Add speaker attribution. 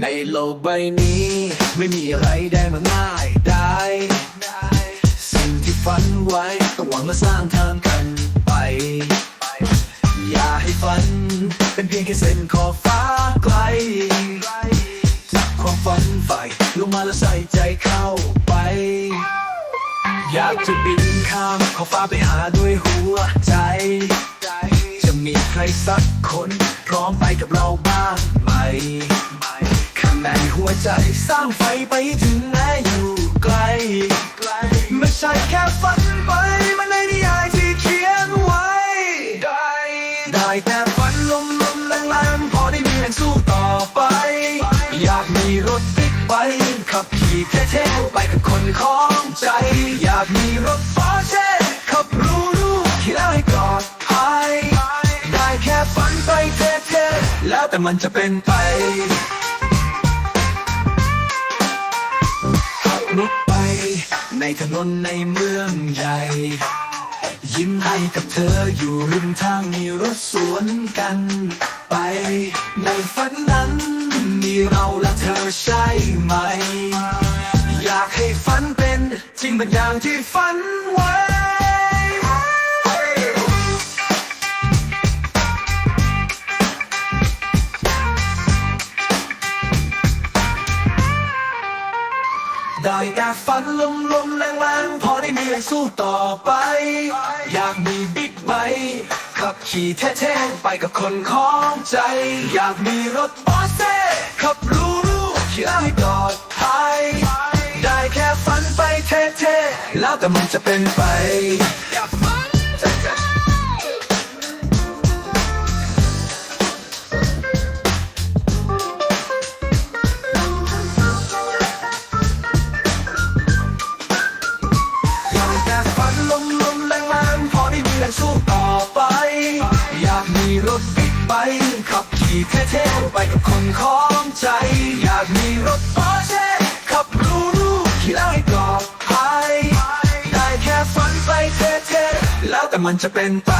Speaker 1: ในโลกใบนี้ ไม่มีอะไรได้มาง่ายได้ สิ่งที่ฝันไว้ต้องหวังและสร้างทางกัน อย่าให้ฝัน เป็นเพียงแค่เส้นขอบฟ้าไกลจับความฝันใฝ่ลงมาแล้วใส่ใจเข้าไป อยากจะบินข้ามขอบฟ้าไปหาด้วยหัวใจ จะมีใครสักคนพร้อมไปกับเราบ้างไหมข้างในหัวใจสร้างไฟไปถึง เท่ๆไปกับคนของใจ อยากมีรถปอร์เช่ขับรู้รู้ขี่แล้วให้ปลอดภัยได้แค่ฝันไปเท่ๆแล้วแต่มันจะเป็นไปขับรถไป ในถนนในเมืองใหญ่ยิ้มให้กับเธออยู่ริมทางมีรถสวนกัน ไป ในฝันนั้น มีเราและเธอใช่ไหม เป็นอย่างที่ฝันไว้ได้แต่ฝันลมลมแรงแรงพอได้มีแรงสู้ต่อไป อยากมีบิ๊กไบค์ขับขี่เท่ๆไปกับคนของใจ อยากมีรถปอร์เช่ขับรู้รู้ขี่แล้วให้ แล้วแต่มันจะเป็นไปอยากมีรงสู้ต่อไป อยากมีรถบิ๊กไบค์ขับขี่เท่ๆไปกับคนของใจ อยากมีรถปอร์เช่ขับรู้รู้ขี่แล้วให้ แต่มันจะเป็นไป